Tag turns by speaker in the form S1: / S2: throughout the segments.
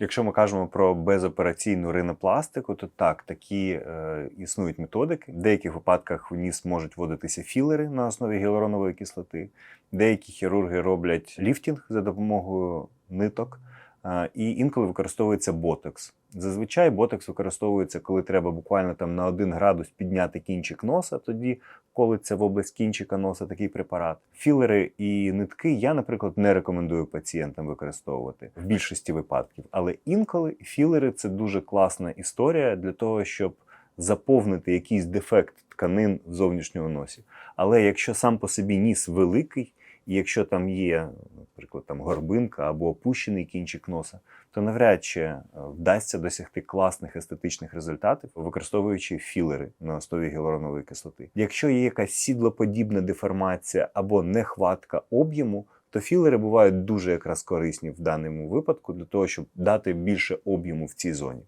S1: Якщо ми кажемо про безопераційну ринопластику, то так, такі е, існують методики. В деяких випадках в ніс можуть вводитися філери на основі гіалуронової кислоти. Деякі хірурги роблять ліфтінг за допомогою ниток, е, і інколи використовується ботокс. Зазвичай ботокс використовується, коли треба буквально там на 1 градус підняти кінчик носа, тоді колиться в область кінчика носа такий препарат. Філери і нитки я, наприклад, не рекомендую пацієнтам використовувати в більшості випадків. Але інколи філери це дуже класна історія для того, щоб заповнити якийсь дефект тканин в зовнішньому носі. Але якщо сам по собі ніс великий, і якщо там є, наприклад, там горбинка або опущений кінчик носа, то навряд чи е, вдасться досягти класних естетичних результатів, використовуючи філери на основі гіалуронової кислоти. Якщо є якась сідлоподібна деформація або нехватка об'єму, то філери бувають дуже якраз корисні в даному випадку для того, щоб дати більше об'єму в цій зоні.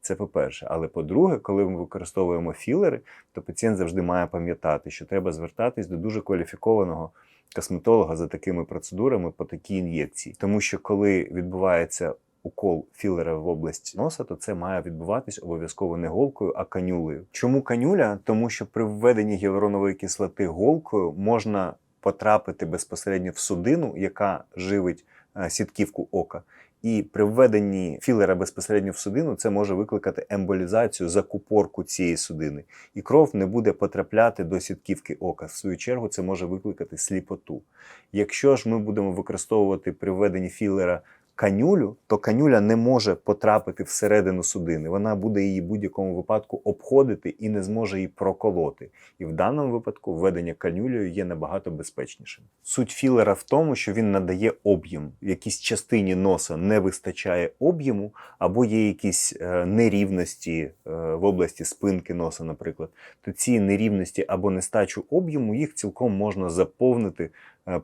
S1: Це по-перше. Але по-друге, коли ми використовуємо філери, то пацієнт завжди має пам'ятати, що треба звертатись до дуже кваліфікованого косметолога за такими процедурами по такій ін'єкції. Тому що коли відбувається укол філера в область носа, то це має відбуватись обов'язково не голкою, а канюлею. Чому канюля? Тому що при введенні гіалуронової кислоти голкою можна потрапити безпосередньо в судину, яка живить сітківку ока. І при введенні філера безпосередньо в судину це може викликати емболізацію, закупорку цієї судини, і кров не буде потрапляти до сітківки ока. В свою чергу це може викликати сліпоту. Якщо ж ми будемо використовувати при введенні філера канюлю, то канюля не може потрапити всередину судини. Вона буде її в будь-якому випадку обходити і не зможе її проколоти. І в даному випадку введення канюлею є набагато безпечнішим. Суть філера в тому, що він надає об'єм. В якійсь частині носа не вистачає об'єму, або є якісь е, нерівності е, в області спинки носа, наприклад. То ці нерівності або нестачу об'єму їх цілком можна заповнити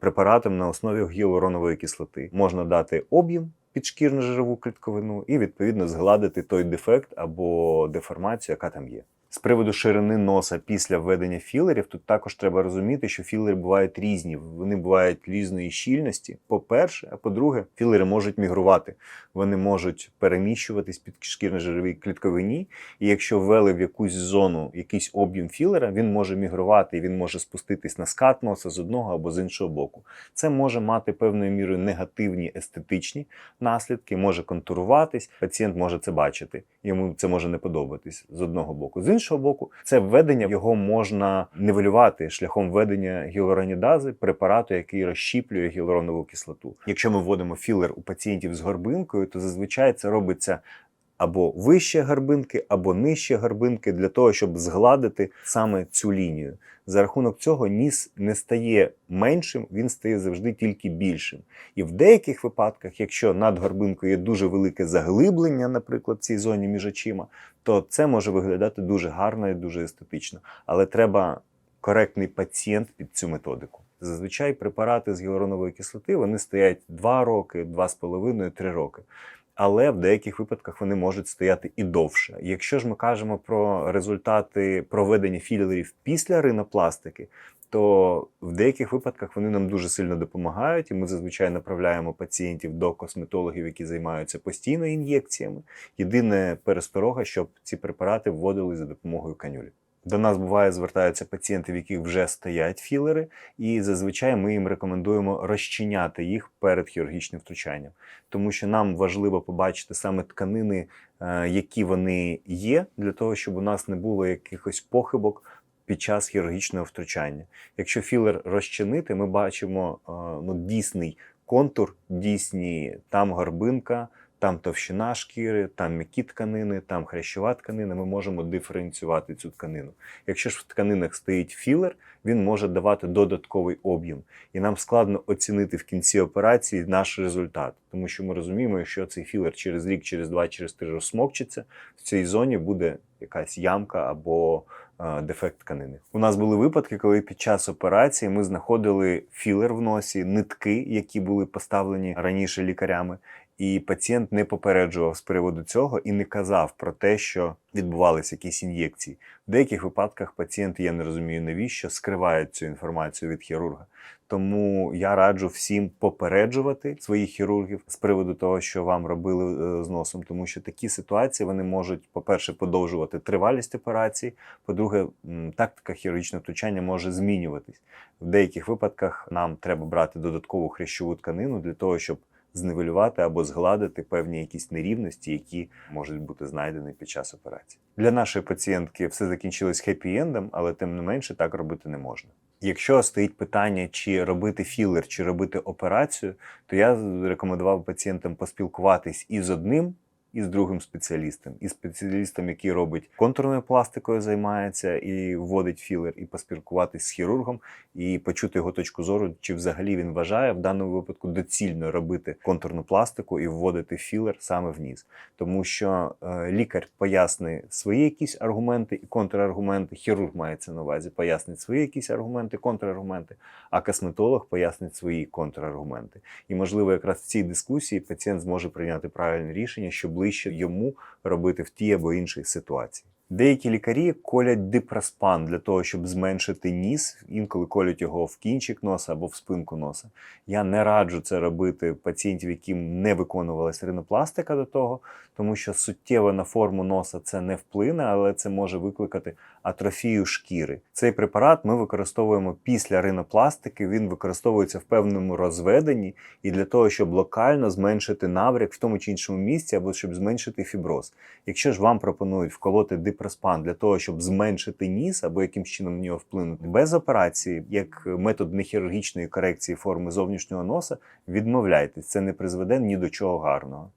S1: препаратом на основі гіалуронової кислоти. Можна дати об'єм під шкірно-жирову клітковину і відповідно згладити той дефект або деформацію, яка там є. З приводу ширини носа після введення філерів, тут також треба розуміти, що філери бувають різні, вони бувають різної щільності. По-перше, а по-друге, філери можуть мігрувати, вони можуть переміщуватись під шкірно-жировій клітковині. І якщо ввели в якусь зону якийсь об'єм філера, він може мігрувати і він може спуститись на скат носа з одного або з іншого боку. Це може мати певною мірою негативні естетичні наслідки, може контуруватись. Пацієнт може це бачити. Йому це може не подобатись з одного боку. З іншого боку, це введення його можна нивелювати шляхом введення гіалуронідази, препарату, який розщіплює гіалуронову кислоту. Якщо ми вводимо філер у пацієнтів з горбинкою, то зазвичай це робиться. Або вище гарбинки, або нижче гарбинки для того, щоб згладити саме цю лінію. За рахунок цього ніс не стає меншим, він стає завжди тільки більшим. І в деяких випадках, якщо над горбинкою є дуже велике заглиблення, наприклад, в цій зоні між очима, то це може виглядати дуже гарно і дуже естетично. Але треба коректний пацієнт під цю методику. Зазвичай препарати з гіалуронової кислоти вони стоять 2 роки, 2,5-3 роки. Але в деяких випадках вони можуть стояти і довше. Якщо ж ми кажемо про результати проведення філерів після ринопластики, то в деяких випадках вони нам дуже сильно допомагають, і ми зазвичай направляємо пацієнтів до косметологів, які займаються постійно ін'єкціями. Єдине пересторога, щоб ці препарати вводили за допомогою канюлі. До нас буває звертаються пацієнти, в яких вже стоять філери, і зазвичай ми їм рекомендуємо розчиняти їх перед хірургічним втручанням, тому що нам важливо побачити саме тканини, е, які вони є, для того, щоб у нас не було якихось похибок під час хірургічного втручання. Якщо філер розчинити, ми бачимо е, ну, дійсний контур, дійсні там горбинка. Там товщина шкіри, там м'які тканини, там хрящова тканина. Ми можемо диференціювати цю тканину. Якщо ж в тканинах стоїть філер, він може давати додатковий об'єм, і нам складно оцінити в кінці операції наш результат, тому що ми розуміємо, якщо цей філер через рік, через два, через три розсмокчиться, в цій зоні буде якась ямка або е, дефект тканини. У нас були випадки, коли під час операції ми знаходили філер в носі, нитки, які були поставлені раніше лікарями. І пацієнт не попереджував з приводу цього і не казав про те, що відбувалися якісь ін'єкції. В деяких випадках пацієнти, я не розумію навіщо, скривають цю інформацію від хірурга. Тому я раджу всім попереджувати своїх хірургів з приводу того, що вам робили е, з носом, тому що такі ситуації вони можуть, по-перше, подовжувати тривалість операції. По-друге, тактика хірургічного втручання може змінюватись. В деяких випадках нам треба брати додаткову хрящову тканину для того, щоб знивелювати або згладити певні якісь нерівності, які можуть бути знайдені під час операції. Для нашої пацієнтки все закінчилось хеппі-ендом, але тим не менше так робити не можна. Якщо стоїть питання, чи робити філер, чи робити операцію, то я рекомендував пацієнтам поспілкуватись із одним, і з другим спеціалістом, і спеціалістом, який робить контурною пластикою, займається і вводить філер, і поспілкуватись з хірургом, і почути його точку зору, чи взагалі він вважає в даному випадку доцільно робити контурну пластику і вводити філер саме в ніс. Тому що е, лікар пояснить свої якісь аргументи і контраргументи, хірург мається на увазі, пояснить свої якісь аргументи, контраргументи, а косметолог пояснить свої контраргументи. І, можливо, якраз в цій дискусії пацієнт зможе прийняти правильне рішення, що ближче йому робити в тій або іншій ситуації. Деякі лікарі колять дипроспан для того, щоб зменшити ніс, інколи колють його в кінчик носа або в спинку носа. Я не раджу це робити пацієнтів, яким не виконувалась ринопластика до того, тому що суттєво на форму носа це не вплине, але це може викликати атрофію шкіри. Цей препарат ми використовуємо після ринопластики. Він використовується в певному розведенні і для того, щоб локально зменшити набряк в тому чи іншому місці, або щоб зменшити фіброз. Якщо ж вам пропонують вколоти дипроспан для того, щоб зменшити ніс або якимсь чином на нього вплинути без операції, як метод нехірургічної корекції форми зовнішнього носа, відмовляйтесь, це не призведе ні до чого гарного.